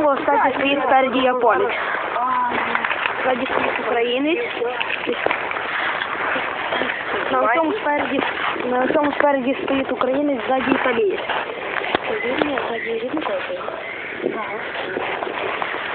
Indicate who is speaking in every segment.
Speaker 1: цьому статі стоїть спереді японець. Ззаді стоїть українець. На цьому спереді, на цьому спереді стоїть українець, ззаді італієць.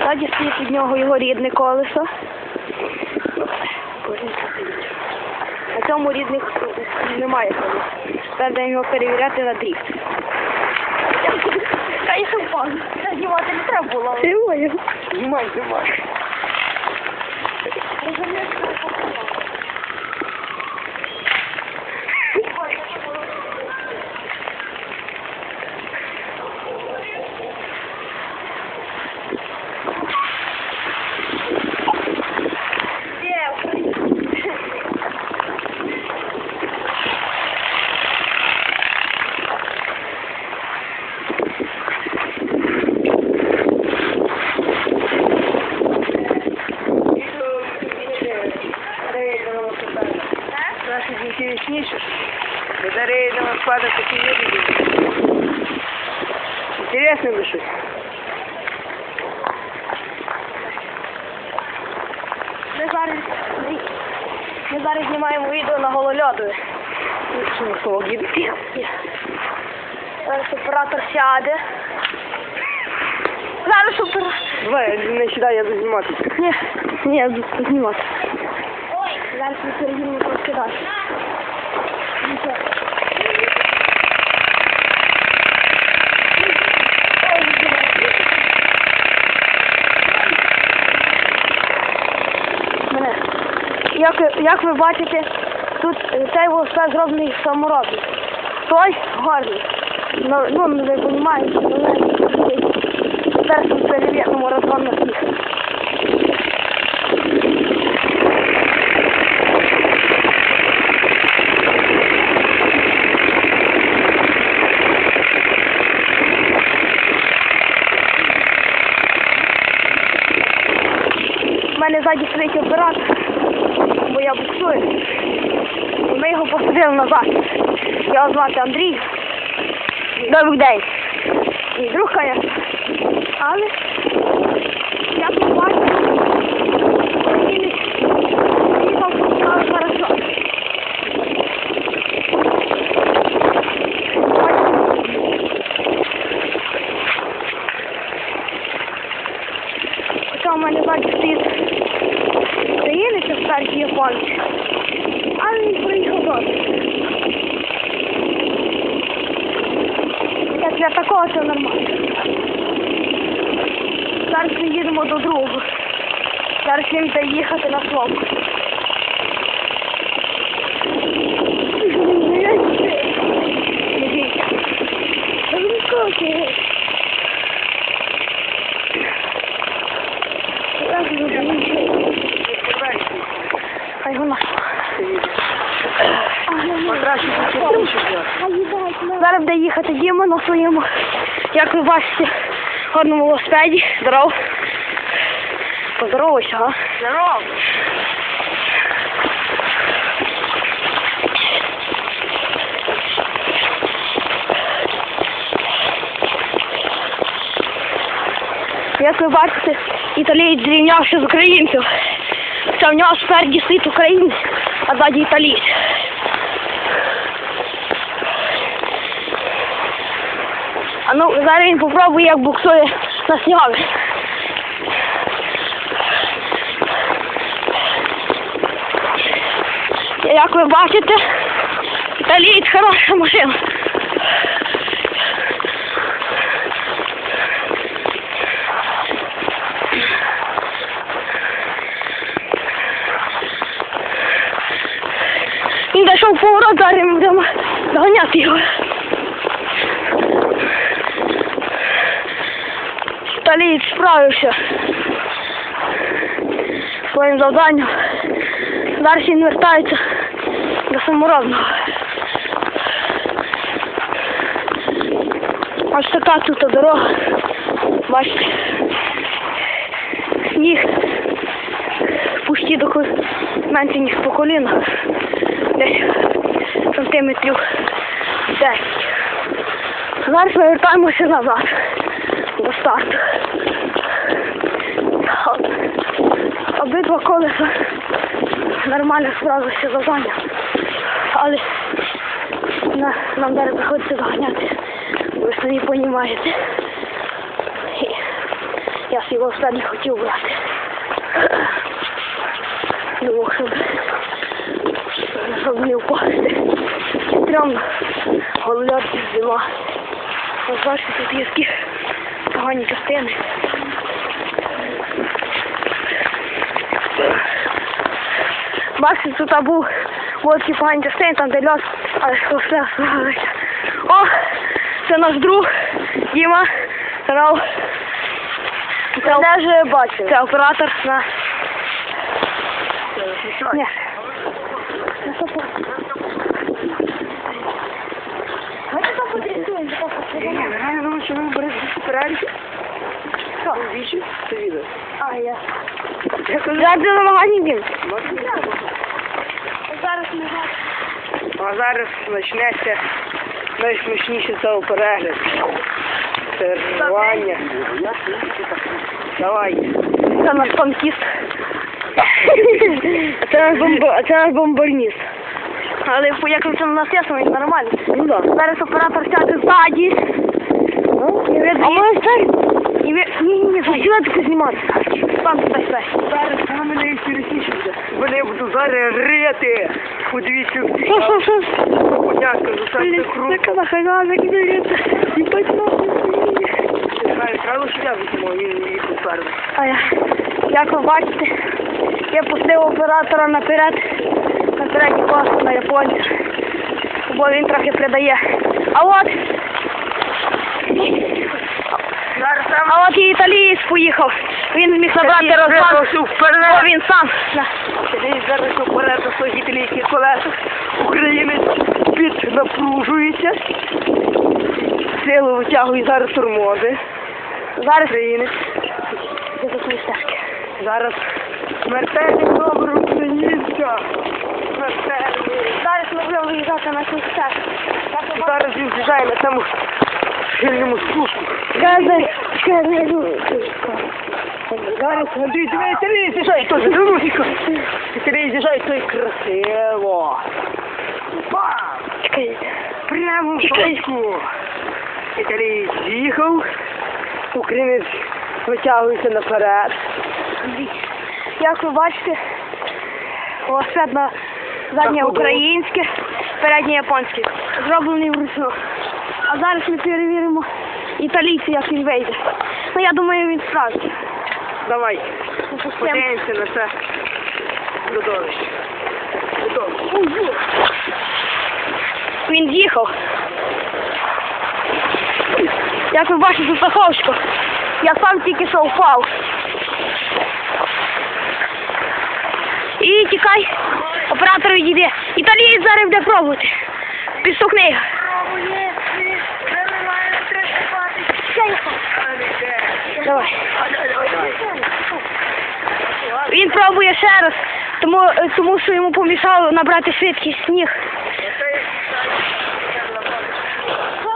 Speaker 1: Ззаді стоїть від нього його рідне колесо. На цьому рідних немає колеса. Даємо його перевіряти на дріфт.
Speaker 2: Я впав. Це знімати не треба було.
Speaker 1: Знімаю.
Speaker 3: Знімай, знімай. Інтересніше. Батареї на спада такі не люди. Інтересно би щось.
Speaker 1: Ми зараз, ми зараз знімаємо відео на голольоду. Зараз оператор сяде. Зараз оператор.
Speaker 3: Давай, не сюди, я буду знімати.
Speaker 1: Ні, ні, я буду знімати. Зараз ми перейдемо. Мене. Як, як ви бачите, тут е, цей велосипед зроблений саморобний. Той гарний. Ну, ну ви розумієте, але зараз ми перевіримо разом на всіх. У мене ззаді сидить оператор, бо я буксую. І ми його посадили назад. Його звати Андрій. Добрий день. І друг, конечно. Але я ви бачите, він їхав але хорошо. Хоча у мене ззаді стоїть українець, а старший японець. Але він приїхав добре. Як для такого це нормально. Зараз ми їдемо до другого. Зараз він буде їхати на боюся. Хай вона. Зараз буде їхати Діма на своєму, як ви бачите, гарному велосипеді. Здоров. Поздоровайся, а?
Speaker 2: Здорово.
Speaker 1: Як ви бачите, італієць зрівнявся з українцем. Це в нього спереді стоїть українець, а ззаді італієць. А ну, зараз він попробує, як буксує на снігові. Як ви бачите, італієць хороша машина. Він зайшов в поворот, зараз ми будемо доганяти його. Італієць справився своїм завданням. Зараз він вертається до саморобного. Ось така тут дорога. Бачите. Сніг пусті до ко- менше ніж по коліна. Десь сантиметрів 10. Зараз ми вертаємося назад. до старту. Обидва колеса нормально справилися з завданням. Але на, нам зараз приходиться доганяти. Ви самі розумієте. Я свій велосипед не хотів брати. Думав, щоб, щоб не впасти. Стрьомно. Голольотці зима. Ось бачите, тут є такі погані частини. Бачите, тут був частини, там де льот, але все справилися. О, це наш друг Діма. Канал. Це,
Speaker 3: Я вже бачив.
Speaker 1: це оператор на... Ні.
Speaker 3: Я думаю, що ви берете переліки. Що? Вічі? Це відео.
Speaker 1: А, я.
Speaker 3: Я кажу,
Speaker 1: Я намагання він.
Speaker 2: Зараз не знаю.
Speaker 3: А зараз почнеться найсмішніше цього перегляд. Це рвання. Давай.
Speaker 1: Це наш танкіст. Це наш бомб... це наш бомбарніст. Але як це на нас ясно, він нормально.
Speaker 3: Ну да.
Speaker 1: Зараз оператор сяде ззаді.
Speaker 3: Ну,
Speaker 1: І ви
Speaker 3: а ми стай.
Speaker 1: І ви... Ні, ні, ні,
Speaker 3: Хотіла таке знімати.
Speaker 1: Стай, стай.
Speaker 3: Зараз на мене інтересніше буде. Вони буду зараз рити. Подивіться,
Speaker 1: Що, що, що?
Speaker 3: подяка за це
Speaker 1: Блін,
Speaker 3: круто.
Speaker 1: така нахайла, як дивиться. Їбать нахуй.
Speaker 3: Знаю, правило, що я візьму, він їх перший.
Speaker 1: А я, як ви бачите, я пустив оператора наперед, на передній клас на японця, бо він трохи придає. А от, а от і італієць поїхав. Він зміг набрати розгон, бо він сам.
Speaker 3: Сидить зараз уперед на своїх італійських колесах. Українець піднапружується. Силу витягує зараз тормози.
Speaker 1: Зараз
Speaker 3: Українець. Зараз смертельний номер українця. Смертельний.
Speaker 1: Зараз ми будемо виїжджати на
Speaker 3: І зараз він з'їжджає на цьому сильному спуску. Зараз Андрій, диви, Італій з'їжджає теж. Дивіться. Італій з'їжджає, то й красиво. Бам! Прямо в точку. Італій з'їхав. Українець витягується наперед.
Speaker 1: Як ви бачите, велосипед на заднє українське, переднє японське. Зроблений вручну. А зараз ми перевіримо італійця, як він вийде. Ну я думаю, він справиться.
Speaker 3: Давай,
Speaker 1: Ну,
Speaker 3: подивимося на це. Видовище.
Speaker 1: Він з'їхав. Як ви бачите, тут. Я сам тільки що впав. І тікай, оператор відійде. Італієць зараз буде пробувати. Підштовхни Давай. Він пробує ще раз, тому, е, тому що йому помішало набрати швидкість сніг.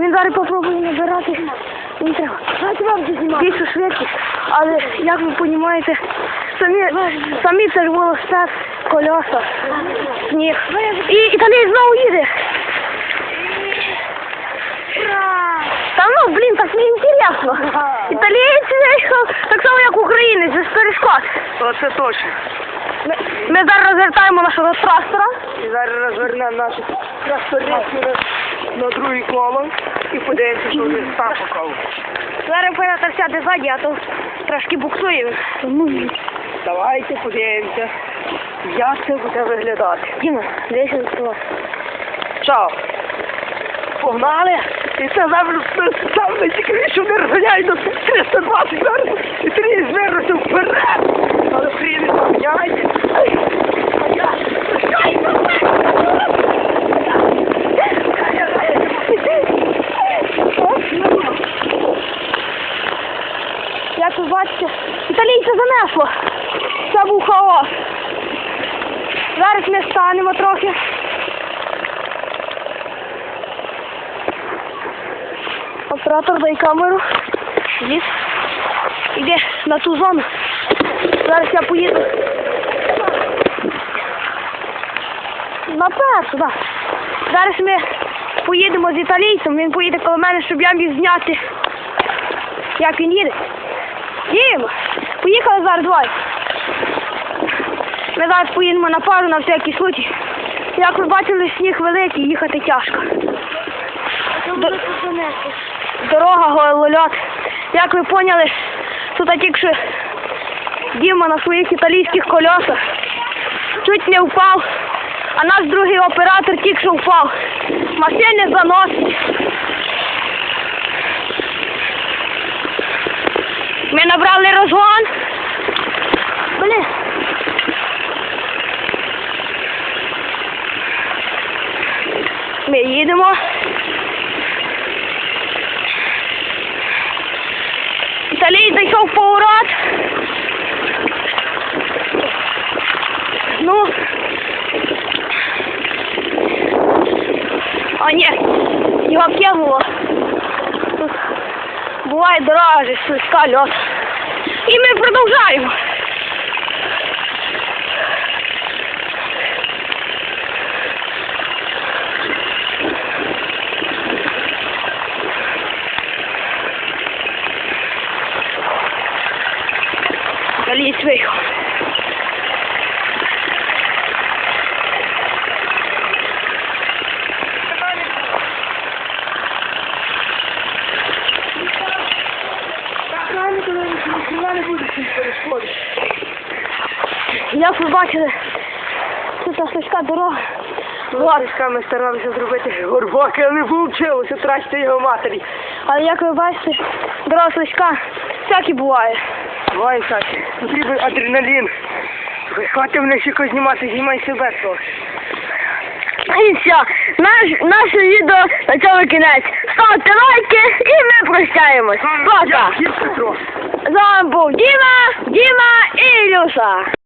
Speaker 1: Він зараз попробує набирати. Він треба. Більшу швидкість. Але як ви розумієте, самі, самі це ж велосипед, кольоса, сніг. І італієць знову їде. Та ну, блін, так не. Італієць так само, як українець, без перешкод.
Speaker 3: Оце точно.
Speaker 1: Ми, ми зараз розвертаємо нашого трактора.
Speaker 3: І зараз розвернемо наші трактористи на, на друге коло і подивимося, що вони там покажуть.
Speaker 1: Зараз оператор сяде ззаді, а то трошки буксує. він.
Speaker 3: Давайте подивимося, як це буде виглядати.
Speaker 1: Діма, дивися на столо.
Speaker 3: Що? Погнали? І це завжди сам найцікавіше не розганяє до 320 зараз. І три звернуться вперед. Але приїде розганяє.
Speaker 1: Як ви бачите, італійця занесло. Це був хаос. Зараз ми станемо трохи. Оператор дай камеру. Іди. Іди на ту зону. Зараз я поїду. Наперед, туди. Зараз ми поїдемо з італійцем, він поїде коло мене, щоб я міг зняти, як він їде. Їдемо. Поїхали зараз двоє. Ми зараз поїдемо на пару на всякий случай. Як ви бачили, сніг великий, їхати тяжко. До- Дорога голольот. Як ви поняли, тут тільки що Діма на своїх італійських колесах чуть не впав, а наш другий оператор тільки що впав. Машини заносить. Ми набрали розгон. Блін. Ми їдемо. Італій зайшов в поворот. Ну. О, ні, його кинуло. Тут буває дорога, же слизька льот. І ми продовжаємо. Італієць виїхав.
Speaker 3: Правильно, коли ніхто не буде цим перешкоди.
Speaker 1: Як ви бачили, тут слизька дорога.
Speaker 3: Ладочка, ми старалися зробити горбок, але не вийшло, трачте його матері.
Speaker 1: Але як ви бачите, дорога слизька, всякі буває.
Speaker 3: Давай, Катя, потрібен адреналін. Хватить мене ще когось знімати, знімай себе трохи.
Speaker 1: І все, наш, наше відео на цьому кінець. Ставте лайки і ми прощаємось. Пока.
Speaker 3: Я, я Петро.
Speaker 1: З вами був Діма, Діма і Ілюша.